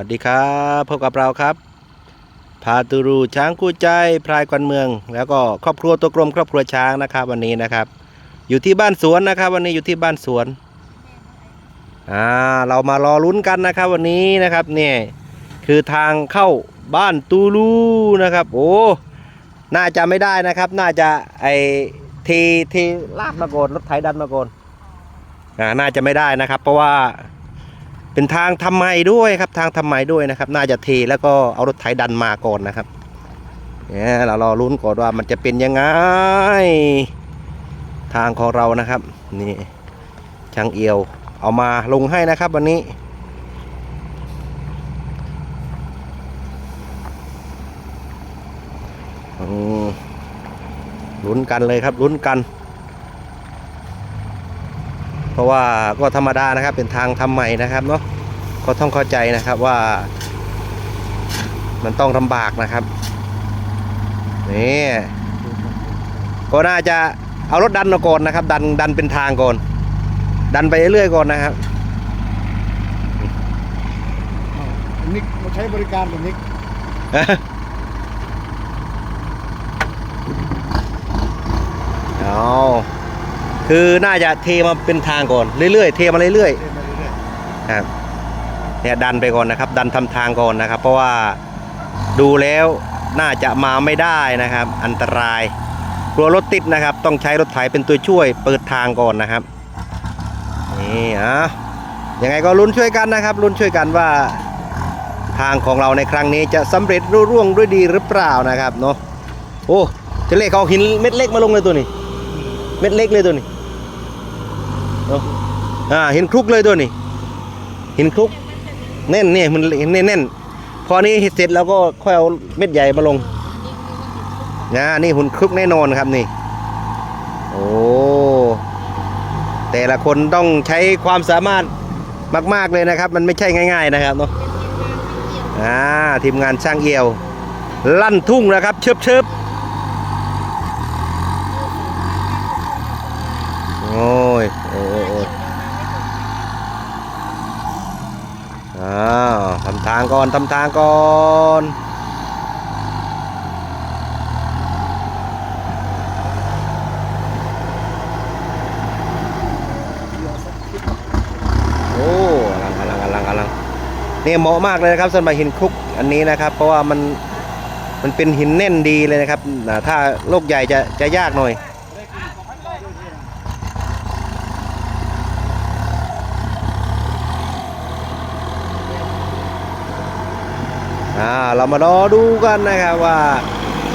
วัสดีครับพบกับเราครับ พาตูรูช้างคู่ใจพรายกวนเมือง แล้วก็ครอบครัวตัวกลมครอบครัวช้างนะครับ วันนี้นะครับ อยู่ที่บ้านสวนนะครับ วันนี้อยู่ที่บ้านสวนอ่าเรามารอลุ้นกันนะครับ วันนี้นะครับเนี่ยคือทางเข้าบ้านตูรูนะครับ โอ้น่าจะไม่ได้นะครับ น่าจะไอเทเทลาดมาโกนรถไถดันมาโกนอ่าน่าจะไม่ได้นะครับ เพราะว่า เป็นทางทำใหม่ด้วยครับ ทางทำใหม่ด้วยนะครับ น่าจะเทแล้วก็เอารถไถดันมาก่อนนะครับเนี่ยเรารอลุ้นก่อนว่ามันจะเป็นยังไง ทางของเรานะครับ นี่ช่างเอียวเอามาลงให้นะครับ วันนี้ลุ้นกันเลยครับลุ้นกัน ราะว่าก็ธรรมดานะครับเป็นทางทำใหม่นะครับเนาะก็ต้องเข้าใจนะครับว่า มันต้องลำบากนะครับนี่ก็น่าจะเอารถดันมาก่อนนะครับ ดันดันเป็นทางก่อน ดันไปเรื่อยๆก่อนนะครับนิกมาใช้บริการกับนิกเอา คือน่าจะเทมาเป็นทางก่อนเรื่อยๆเทมาเรื่อยๆนมาเรื่อยครับเนี่ยดันไปก่อนนะครับ ดันทำทางก่อนนะครับ เพราะว่าดูแล้วน่าจะมาไม่ได้นะครับ อันตรายกลัวรถติดนะครับ ต้องใช้รถไถเป็นตัวช่วย เปิดทางก่อนนะครับนี่อะยังไงก็ลุ้นช่วยกันนะครับลุ้นช่วยกันว่าทางของเราในครั้งนี้จะสำเร็จรุ่ร่วงด้วยดีหรือเปล่านะครับเนาะโอ้จะเล็กเขาหินเม็ดเล็กมาลงเลยตัวนี้ เม็ดเล็กเลยตัวนี้ อ่าเห็นคลุกเลยตัวนี้หินคลุก แน่นเนี่ยมันแน่นแน่นพอนี้เสร็จแล้วก็ค่อยเอาเม็ดใหญ่มาลงนะนี่หุ่นคลุกแน่นอนครับนี่ โอ้แต่ละคนต้องใช้ความสามารถมาก ๆเลยนะครับ มันไม่ใช่ง่าย ๆ นะครับเนาะอ่าทีมงานช่างเอียว ลั่นทุ่งนะครับเชิบเชิบโอ้ยโอ้ยโอ้ย อ้าวทำทางก่อนทำทางก่อนโอ้อลังอลังอลังอลังนี่เหมาะมากเลยนะครับสำหรับหินคลุกอันนี้นะครับ เพราะว่ามันมันเป็นหินแน่นดีเลยนะครับอ่ถ้าโลกใหญ่จะจะยากหน่อย อ่าเรามารอดูกันนะครับว่า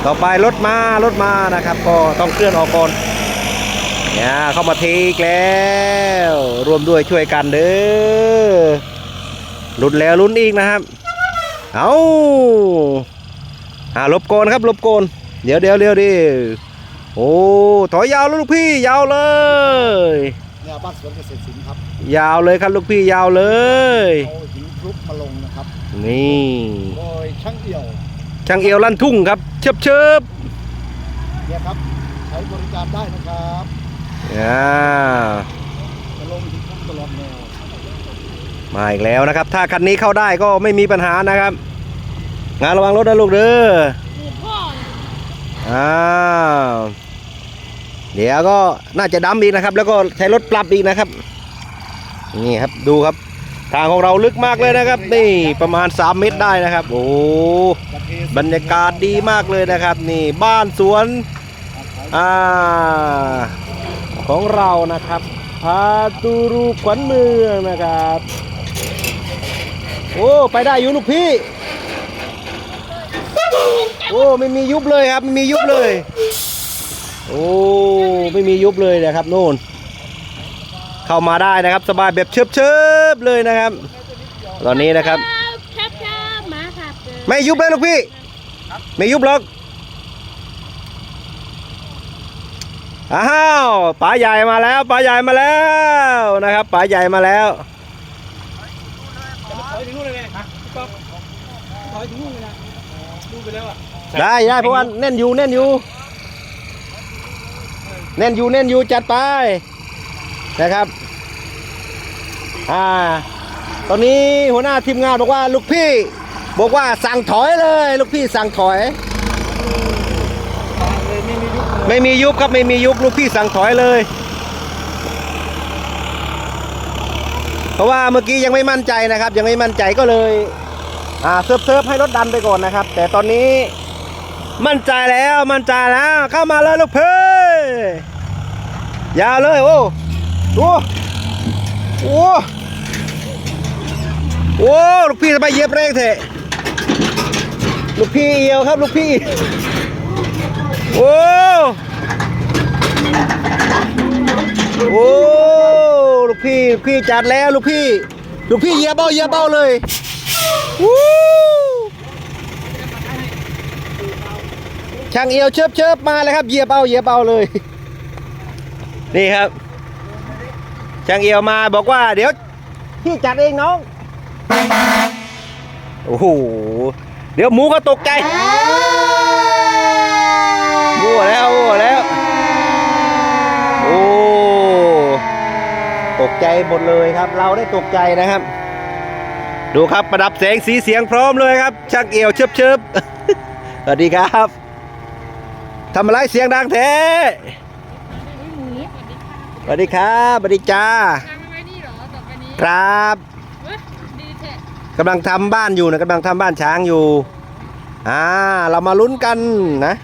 ต่อไปรถมารถมานะครับ ก็ต้องเคลื่อนออกก่อนเนี่ยเข้ามาทีอีกแล้ว รวมด้วยช่วยกันเด้อลุ้นแล้วลุ้นอีกนะครับ เอาอ่าลบโกนครับลบโกนเดี๋ยวเดี๋ยวเดี๋ยวดิโอ้ถอยยาวเลยลูกพี่ยาวเลยๆเนี่ยบ้านสวนเกษตรศิลป์ครับยาวเลยครับลูกพี่ยาวเลยเอาหินคลุกมาลงนะครับ นี่โดยช่างเอี่ยวช่างเอวลั่นทุ่งครับเชิบเชิบเนี่ยครับใช้บริการได้นะครับอ่าจะลงหินคลุกตลอดแนวมาอีกแล้วนะครับ ถ้าคันนี้เข้าได้ก็ไม่มีปัญหานะครับ งานระวังรถนะลูกเด้ออ้าวเดี๋ยวก็น่าจะดำอีกนะครับ แล้วก็ใช้รถปรับอีกนะครับ นี่ครับดูครับ ทางของเราลึกมากเลยนะครับ นี่ประมาณ 3 เมตรได้นะครับ โอ้บรรยากาศดีมากเลยนะครับ นี่บ้านสวนอ่าของเรานะครับพาตูรูขวัญเมืองนะครับ โอ้ไปได้อยู่ลูกพี่ โอ้ไม่มียุบเลยครับไม่มียุบเลย โอ้ไม่มียุบเลยนะครับโน่น เข้ามาได้นะครับ สบายแบบเชิบเชิบๆเลยนะครับ ตอนนี้นะครับ ครับครับมาครับเจอไม่ยุบเลยลูกพี่ ไม่ยุบหรอก อ้าวป๋าใหญ่มาแล้วป๋าใหญ่มาแล้วนะครับป๋าใหญ่มาแล้ว ถอยถึงนู่นเลยไงฮะพี่ป๊อปถอยถึงนู่นเลยนะดูไปแล้วอะได้ได้เพราะว่าแน่นอยู่แน่นอยู่แน่นอยู่แน่นอยู่จัดไป นะครับ อ่า ตอนนี้หัวหน้าทีมงานบอกว่าลูกพี่ บอกว่าสั่งถอยเลย ลูกพี่สั่งถอย ไม่มียุบครับไม่มียุบลูกพี่สั่งถอยเลย เพราะว่าเมื่อกี้ยังไม่มั่นใจนะครับ ยังไม่มั่นใจก็เลย อ่าเซิร์ฟเซิร์ฟให้รถดันไปก่อนนะครับ แต่ตอนนี้มั่นใจแล้วมั่นใจแล้วเข้ามาเลยลูกพี่ยาวเลยโอ้ ดูโอ้โอ้ลูกพี่ทำไมเยียบแรงเถอะลูกพี่เอียวครับ ลูกพี่ โอ้โอ้ลูกพี่พี่จัดแล้วลูกพี่ลูกพี่เยียบเบาเยียบเบาเลยวู้ช่างเอียวเชิบเชิบมาเลยครับเยียบเอาเยียบเอาเลย นี่ครับ ช่างเอียวมาบอกว่า เดี๋ยวพี่จัดเองน้อง โอ้โห เดี๋ยวหมูก็ตกใจมั่วแล้วมั่วแล้ว โอ้ ตกใจหมดเลยครับ เราได้ตกใจนะครับ ดูครับประดับแสงสีเสียงพร้อมเลยครับชักเอี่ยวเชิบเชิบสวัสดีครับทำอะไรเสียงดังแท้ สวัสดีครับสวัสดีจ้าทำไว้นี่เหรอต่อไปนี้ครับเว้ยดีแท้กำลังทำบ้านอยู่นะกำลังทำบ้านช้างอยู่อ่าเรามาลุ้นกันนะ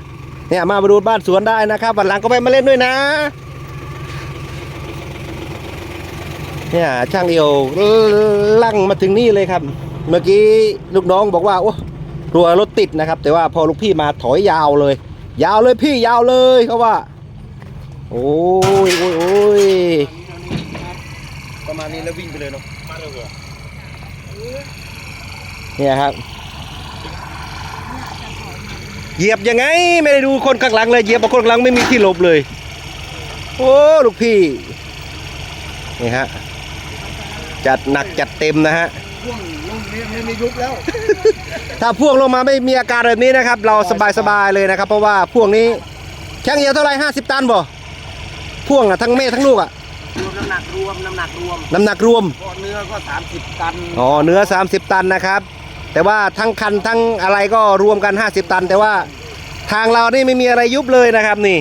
เนี่ยมาดูบ้านสวนได้นะครับวันหลังก็ไปมาเล่นด้วยนะ เนี่ยช่างเอียวลั่งมาถึงนี่เลยครับ เมื่อกี้ลูกน้องบอกว่าโอ้กลัวรถติดนะครับ แต่ว่าพอลูกพี่มาถอยยาวเลย ยาวเลยพี่ยาวเลยเขาว่า โอ้ยโอ้ยโอ้ยประมาณนี้แล้ววิ่งไปเลยเนาะมาเลยเหรอเนี่ยครับ เหยียบยังไงไม่ได้ดูคนข้างหลังเลยเหยียบเอาคนข้างหลังไม่มีที่หลบเลย โอ้ลูกพี่นี่ฮะจัดหนักจัดเต็มนะฮะพ่วงลงนี้ไม่มียุคแล้ว ถ้าพ่วงลงมาไม่มีอาการแบบนี้นะครับ เราสบายสบายๆเลยนะครับ เพราะว่าพ่วงนี้แข้งเอียวเท่าไหร่ห้าสิบตันบ่พ่วงอะทั้งแม่ทั้งลูกอะ รวมน้ำหนักรวมน้ำหนักรวมน้ำหนักรวม ก็เนื้อก็ 30 ตันอ๋อ เนื้อ 30 ตันนะครับ แต่ว่าทั้งคันทั้งอะไรก็รวมกัน 50 ตัน แต่ว่าทางเรานี่ไม่มีอะไรยุบเลยนะครับนี่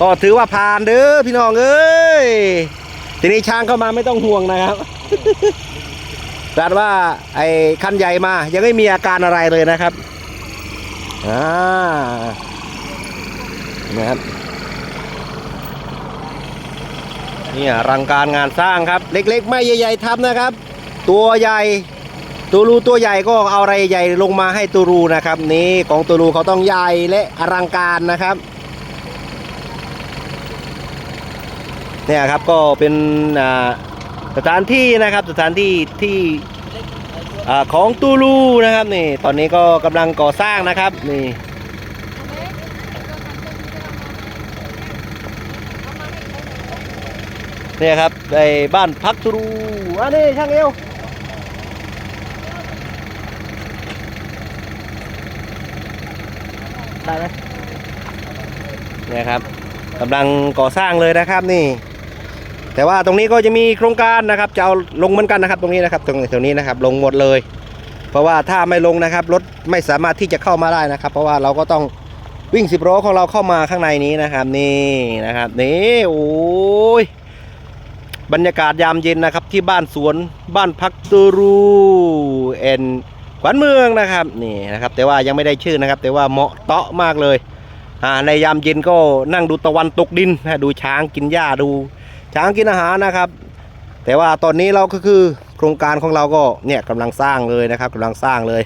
ก็ถือว่าผ่านเด้อพี่น้องเอ้ยทีนี้ช้างเข้ามาไม่ต้องห่วงนะครับแต่ว่าไอ้คันใหญ่มายังไม่มีอาการอะไรเลยนะครับอ่านะครับ นี่อลังการงานสร้างครับ เล็กๆ ไม่ใหญ่ๆทำนะครับ ตัวใหญ่ตูรูตัวใหญ่ก็เอาอะไรใหญ่ลงมาให้ตูรูนะครับ นี่ของตูรูเขาต้องใหญ่และอลังการนะครับเนี่ยครับก็เป็นสถานที่นะครับสถานที่ที่อของตูรูนะครับนี่ตอนนี้ก็กำลังก่อสร้างนะครับนี่ เนี่ยครับในบ้านพักตูรูอันนี้ช่างเอวได้ไหมเนี่ยครับกำลังก่อสร้างเลยนะครับนี่ แต่ว่าตรงนี้ก็จะมีโครงการนะครับจะเอาลงเหมือนกันนะครับ ตรงนี้นะครับ ตรงแถวนี้นะครับ ลงหมดเลย เพราะว่าถ้าไม่ลงนะครับรถไม่สามารถที่จะเข้ามาได้นะครับ เพราะว่าเราก็ต้องวิ่งสิบล้อของเราเข้ามาข้างในนี้นะครับ นี่นะครับ นี่โอ้ย บรรยากาศยามเย็นนะครับ ที่บ้านสวนบ้านพักตูรูเอนขวัญเมืองนะครับนี่นะครับ แต่ว่ายังไม่ได้ชื่อนะครับ แต่ว่าเหมาะเตาะมากเลยอ่าในยามเย็นก็นั่งดูตะวันตกดินนะดูช้างกินหญ้าดู ช้างกินอาหารนะครับ แต่ว่าตอนนี้เราก็คือโครงการของเราก็เนี่ยกำลังสร้างเลยนะครับกำลังสร้างเลย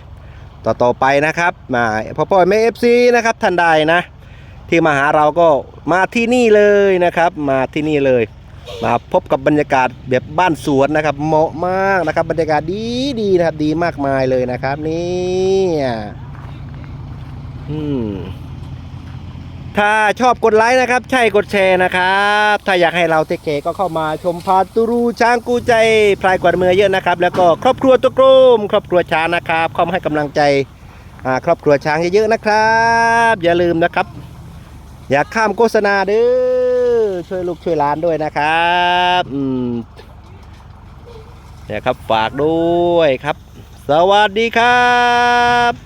ต่อต่อไปนะครับมาพ่อพ่อแม่เอฟซีนะครับท่านใดนะ ที่มาหาเราก็มาที่นี่เลยนะครับ มาที่นี่เลย มาพบกับบรรยากาศแบบบ้านสวนนะครับ เหมาะมากนะครับ บรรยากาศดีดีนะครับ ดีมากมายเลยนะครับ นี่อืมถ้าชอบกดไลค์นะครับ ใช่กดแชร์นะครับ ถ้าอยากให้เราเทเคก็เข้ามาชมพาตูรูช้างกูใจพลายกวาดเมือเยอะนะครับ แล้วก็ครอบครัวตัวกลมครอบครัวช้างนะครับ เข้ามาให้กำลังใจครอบครัวช้างเยอะๆนะครับ อย่าลืมนะครับ อย่าข้ามโฆษณาเด้อ ช่วยลูกช่วยร้านด้วยนะครับอืมเนี่ยครับฝากด้วยครับ สวัสดีครับ